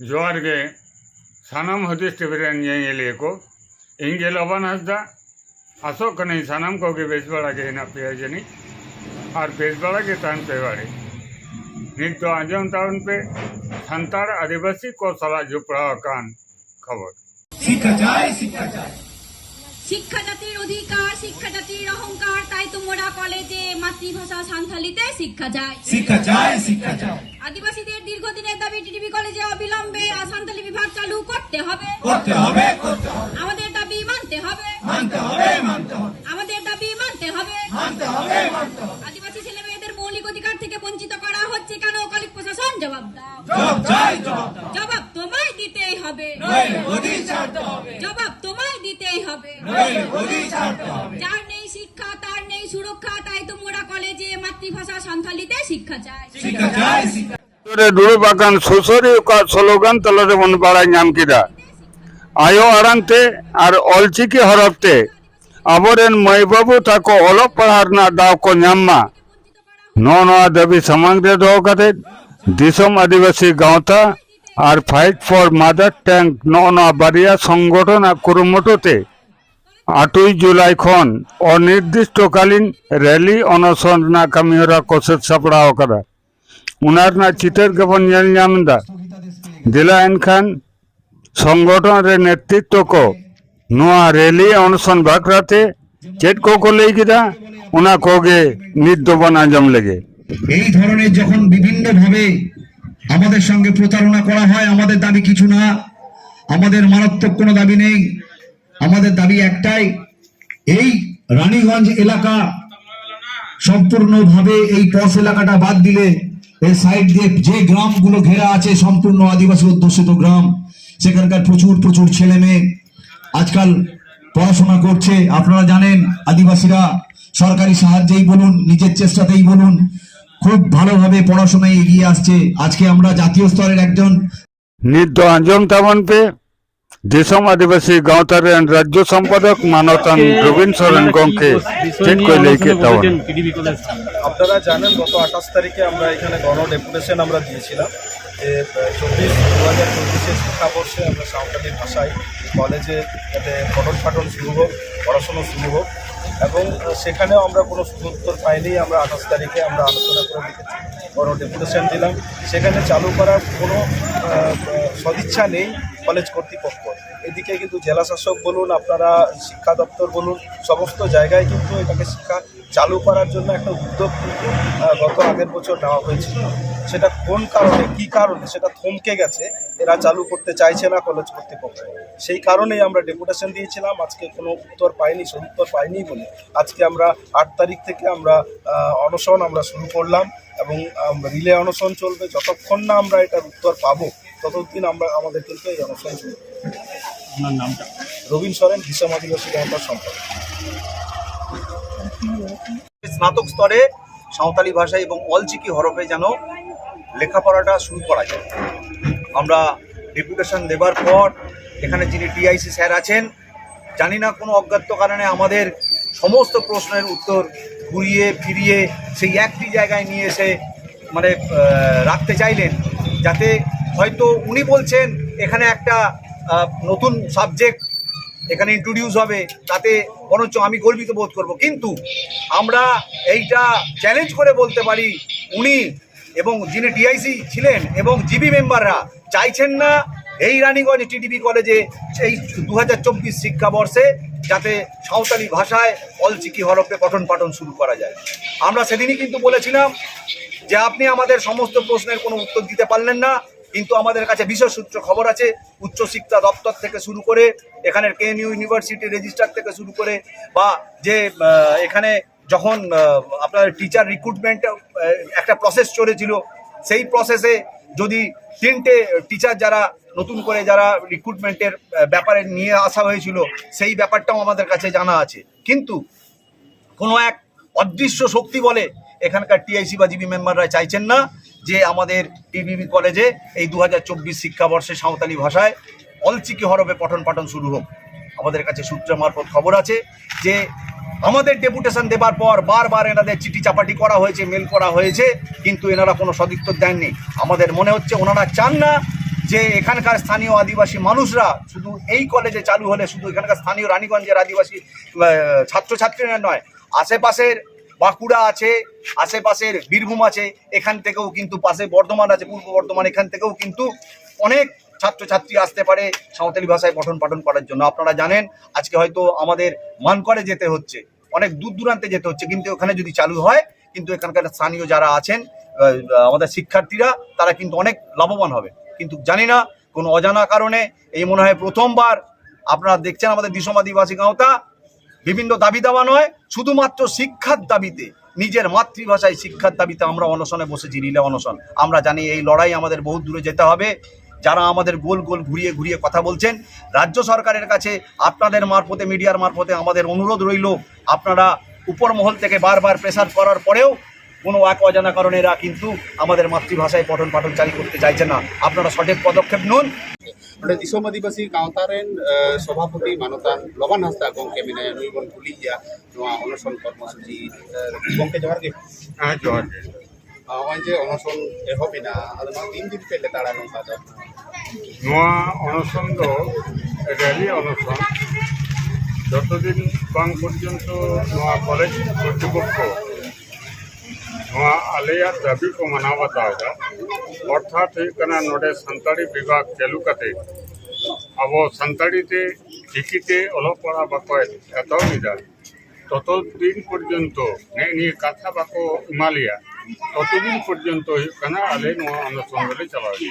ज़ोर गे सनम हदिष्टिरंजनी को। इंगे लवन हसदा अशोक ने सनम को गे बेजबड़ा गे ना प्रियजनी और बेजबड़ा गे तन पे वाड़े नित तो आज़म तन पे संतार आदिवासी को सला जुपड़ा कान खबर। শিক্ষা জাতির অধিকার শিক্ষা জাতির অহংকার তাই তোমরা কলেজে মাতৃভাষা সান্তালিতে শিক্ষা যায় শিক্ষা যায় শিক্ষা যায় আদিবাসীদের দীর্ঘদিনের দাবি টিটিভি কলেজে চালু করতে হবে। করতে হবে করতে হবে। আমাদের দাবি মানতে হবে। মানতে হবে মানতে হবে। আমাদের দাবি মানতে হবে। মানতে হবে মানতে হবে। আদিবাসী ছেলে মেয়েদের মৌলিক অধিকার থেকে বঞ্চিত করা হচ্ছে কেন? কলিক প্রশাসন জবাব দাও। জবাব চাই জবাব দাও জবাব তোমায় দিতেই হবে। নইলে গদি ছাড়তে হবে। জবাব তোমায় দিতেই হবে। নইলে গদি ছাড়তে হবে। যার নেই শিক্ষা তার নেই সুরক্ষা তাই তো তোমরা কলেজে মাতৃভাষা সান্থালিতে শিক্ষা চায় শিক্ষা চাই শিক্ষা রে ডুড়ে পাকান সুসরি কা স্লোগান তলরে মন পাড়ায় নামকিরা আয়ো আরান্তে আর অলচিকি হরপতে, আবরেন মাইবাবু তাকো অলপ পড়ার না দাও কো নামমা নো নো দাবি সামাং রে দো কাতে দিশম আদিবাসী গাঁওতা, আর ফাইট ফর মাদার ট্যাঙ্ক নো নো বারিয়া সংগঠন আর কুরুমটোতে। আটই জুলাই খন অনির্দিষ্টকালীন র্যালি অনশন না কামিহরা কোশেষ সাপড়াও করা। ᱟᱠᱟᱫᱟ ᱚᱱᱟ ᱨᱮᱱᱟᱜ ᱪᱤᱛᱟᱹᱨ ᱜᱮᱵᱚᱱ ᱧᱮᱞ ᱧᱟᱢ ᱮᱫᱟ ᱫᱮᱞᱟ ᱮᱱᱠᱷᱟᱱ ᱥᱚᱝᱜᱚᱴᱷᱚᱱ ᱨᱮ ᱱᱮᱛᱨᱤᱛᱛᱚ ᱠᱚ ᱱᱚᱣᱟ ᱨᱮᱞᱤ ᱚᱱᱚᱥᱚᱱ ᱵᱟᱠᱷᱨᱟᱛᱮ ᱪᱮᱫ ᱠᱚᱠᱚ ᱞᱟᱹᱭ ᱠᱮᱫᱟ ᱚᱱᱟ ᱠᱚᱜᱮ ᱱᱤᱛ ᱫᱚᱵᱚᱱ আঞ্জম লেগে এই ধরনের যখন বিভিন্ন ভাবে আমাদের সঙ্গে প্রতারণা করা হয় আমাদের দাবি কিছু না আমাদের মারাত্মক কোনো দাবি নেই আমাদের দাবি একটাই এই রানীগঞ্জ এলাকা সম্পূর্ণভাবে এই পথ এলাকাটা বাদ দিলে এর সাইড দিয়ে যে গ্রামগুলো ঘেরা আছে, সম্পূর্ণ আদিবাসী অধ্যুষিত গ্রাম, সেখানকার প্রচুর প্রচুর ছেলে মেয়ে আজকাল পড়াশোনা করছে। আপনারা জানেন, আদিবাসীরা সরকারি সাহায্যেই বলুন, নিজের চেষ্টাতেই বলুন, খুব ভালোভাবে পড়াশোনায় এগিয়ে আসছে। আজকে আমরা জাতীয় স্তরের একজন নিত্য আঞ্জন তেমন পেয়ে দেশম আদিবাসী গাঁওতার রাজ্য সম্পাদক মানতন রবীন সরেন গঙ্কে চেক করে আপনারা জানেন গত আঠাশ তারিখে আমরা এখানে গণ ডেপুটেশন আমরা দিয়েছিলাম। যে চব্বিশ দু হাজার চব্বিশের শিক্ষাবর্ষে আমরা সাঁওতালি ভাষায় কলেজে যাতে পঠন পাঠন শুরু হোক পড়াশুনো শুরু হোক। এবং সেখানেও আমরা কোনো সুদুত্তর পাইনি। আমরা আঠাশ তারিখে আমরা আলোচনা করে লিখেছি বড় ডেপুটেশন দিলাম। সেখানে চালু করার কোনো সদিচ্ছা নেই। কলেজ কর্তৃপক্ষ। এদিকে কিন্তু জেলা শাসক বলুন, আপনারা শিক্ষা দপ্তর বলুন, সমস্ত জায়গায় কিন্তু এটাকে শিক্ষা চালু করার জন্য একটা উদ্যোগ কিন্তু গত আগের বছর নেওয়া হয়েছিল। সেটা কোন কারণে, কি কারণে, সেটা থমকে গেছে, এরা চালু করতে চাইছে না কলেজ কর্তৃপক্ষ। সেই কারণেই আমরা ডেপুটেশন দিয়েছিলাম, আজকে কোনো উত্তর পাইনি সদুত্তর পাইনি বলে। আজকে আমরা আট তারিখ থেকে আমরা অনশন আমরা শুরু করলাম এবং রিলে অনশন চলবে, যতক্ষণ না আমরা এটার উত্তর পাবো ততদিন আমরা আমাদের কিন্তু এই অনশন চলবে রবীন সরেন হিসাম আদিবাসী গণতার সম্পর্ক স্নাতক স্তরে সাঁওতালি ভাষা এবং অলচিকি হরফে যেন লেখাপড়াটা শুরু করা যায়। আমরা ডেপুটেশন দেবার পর এখানে যিনি টিআইসি স্যার আছেন জানি না কোনো অজ্ঞাত কারণে আমাদের সমস্ত প্রশ্নের উত্তর ঘুরিয়ে ফিরিয়ে সেই একটি জায়গায় নিয়ে এসে মানে রাখতে চাইলেন যাতে হয়তো উনি বলছেন, এখানে একটা নতুন সাবজেক্ট এখানে ইন্ট্রোডিউস হবে, তাতে বরঞ্চ আমি গর্বিত বোধ করব। কিন্তু আমরা এইটা চ্যালেঞ্জ করে বলতে পারি, উনি এবং যিনি ডিআইসি ছিলেন এবং জিবি মেম্বাররা চাইছেন না এই রানীগঞ্জ টিডিবি কলেজে এই দু হাজার চব্বিশ শিক্ষাবর্ষে যাতে সাঁওতালি ভাষায় অলচিকি হরফে পঠন পাঠন শুরু করা যায়। আমরা সেদিনই কিন্তু বলেছিলাম যে আপনি আমাদের সমস্ত প্রশ্নের কোনো উত্তর দিতে পারলেন না। কিন্তু আমাদের কাছে বিশেষ সূত্র খবর আছে। উচ্চশিক্ষা দপ্তর থেকে শুরু করে, এখানের কেএনইউ ইউনিভার্সিটি রেজিস্ট্রার থেকে শুরু করে, বা যে এখানে যখন আপনার টিচার রিক্রুটমেন্ট একটা প্রসেস চলেছিল, সেই প্রসেসে যদি তিনটে টিচার যারা নতুন করে যারা রিক্রুটমেন্টের ব্যাপারে নিয়ে আসা হয়েছিল, সেই ব্যাপারটাও আমাদের কাছে জানা আছে। কিন্তু কোনো এক অদৃশ্য শক্তি বলে এখানকার টিআইসি বা জিবি মেম্বাররা চাইছেন না। যে আমাদের টিবিবি কলেজে এই দু হাজার চব্বিশ শিক্ষাবর্ষে সাঁওতালি ভাষায় অলচিকি হরফে পঠন পাঠন শুরু হোক। আমাদের কাছে সূত্র মারফত খবর আছে যে আমাদের ডেপুটেশন দেবার পর বারবার এনাদের চিঠি চাপাটি করা হয়েছে, মেল করা হয়েছে, কিন্তু এনারা কোনো সদুত্তর দেননি। আমাদের মনে হচ্ছে ওনারা চান না যে এখানকার স্থানীয় আদিবাসী মানুষরা শুধু এই কলেজে চালু হলে শুধু এখানকার স্থানীয় রানীগঞ্জের আদিবাসী ছাত্রছাত্রীরা নয়, আশেপাশের বাঁকুড়া আছে, আশেপাশের বীরভূম আছে, এখান থেকেও কিন্তু পাশে বর্ধমান আছে, পূর্ব বর্ধমান, এখান থেকেও কিন্তু অনেক ছাত্রছাত্রী আসতে পারে সাঁওতালি ভাষায় পঠন পাঠন করার জন্য। আপনারা জানেন, আজকে হয়তো আমাদের মানকরে যেতে হচ্ছে, অনেক দূর দূরান্তে যেতে হচ্ছে, কিন্তু ওখানে যদি চালু হয়, কিন্তু এখানকার স্থানীয় যারা আছেন আমাদের শিক্ষার্থীরা, তারা কিন্তু অনেক লাভবান হবে। কিন্তু জানি না, কোনো অজানা কারণে, এই মনে হয় প্রথমবার আপনারা দেখছেন আমাদের দিশম আদিবাসী গাঁওতা বিভিন্ন দাবি দাওয়া নয়, শুধুমাত্র শিক্ষার দাবিতে, নিজের মাতৃভাষায় শিক্ষার দাবিতে আমরা অনশনে বসেছি, রিলে অনশন। আমরা জানি এই লড়াই আমাদের বহু দূরে যেতে হবে। যারা আমাদের গোল গোল ঘুরিয়ে ঘুরিয়ে কথা বলছেন, রাজ্য সরকারের কাছে আপনাদের মারফতে, মিডিয়ার মারফতে আমাদের অনুরোধ রইল, আপনারা উপর মহল থেকে বারবার প্রেসার করার পরেও কোনো এক অজানা কারণে এরা কিন্তু আমাদের মাতৃভাষায় পঠন পাঠন জারি করতে চাইছে না আপনারা সঠিক পদক্ষেপ নিন ᱚᱸᱰᱮ ᱫᱤᱥᱚᱢ ᱟᱹᱫᱤᱵᱟᱹᱥᱤ ᱜᱟᱶᱛᱟ ᱨᱮᱱ ᱮ, ᱥᱚᱵᱷᱟᱯᱚᱛᱤ ᱢᱟᱱᱚᱛᱟᱱ ᱞᱚᱵᱟᱱ ᱦᱟᱸᱥᱫᱟ ᱜᱚᱢᱠᱮ ᱢᱮᱱᱟᱭᱟ ᱱᱩᱭ ᱵᱚᱱ ᱠᱩᱞᱤᱭᱮᱭᱟ ᱱᱚᱣᱟ ᱚᱱᱚᱥᱚᱱ ᱠᱚᱨᱢᱚᱥᱩᱪᱤ ᱮ, ᱜᱚᱢᱠᱮ ᱡᱚᱦᱟᱨ ᱜᱮ হ্যাঁ জোহার গে। ᱱᱚᱜᱼᱚᱭ ᱡᱮ ᱚᱱᱚᱥᱚᱱ ᱮᱦᱚᱵ ᱮᱱᱟ ᱟᱫᱚ ᱱᱚᱣᱟ ᱛᱤᱱ ᱫᱤᱱ ᱯᱮ ᱞᱮᱛᱟᱲᱟ ᱱᱚᱝᱠᱟ ᱫᱚ ᱱᱚᱣᱟ ᱚᱱᱚᱥᱚᱱ ᱫᱚ ᱨᱮᱞᱤ ᱚᱱᱚᱥᱚᱱ যতদিন বাং পর্যন্ত ᱱᱚᱣᱟ কলেজ কর্তৃপক্ষ ᱱᱚᱣᱟ दबी को मनावा दावा अर्थात होना नोड़े सानी विभाग चालू कते। अब सानी चिकीते अल पढ़ा बाहबा ततदिन पर्यत कथा बाको इमालिया। ततदिन पर्यत होना आलें चलावे।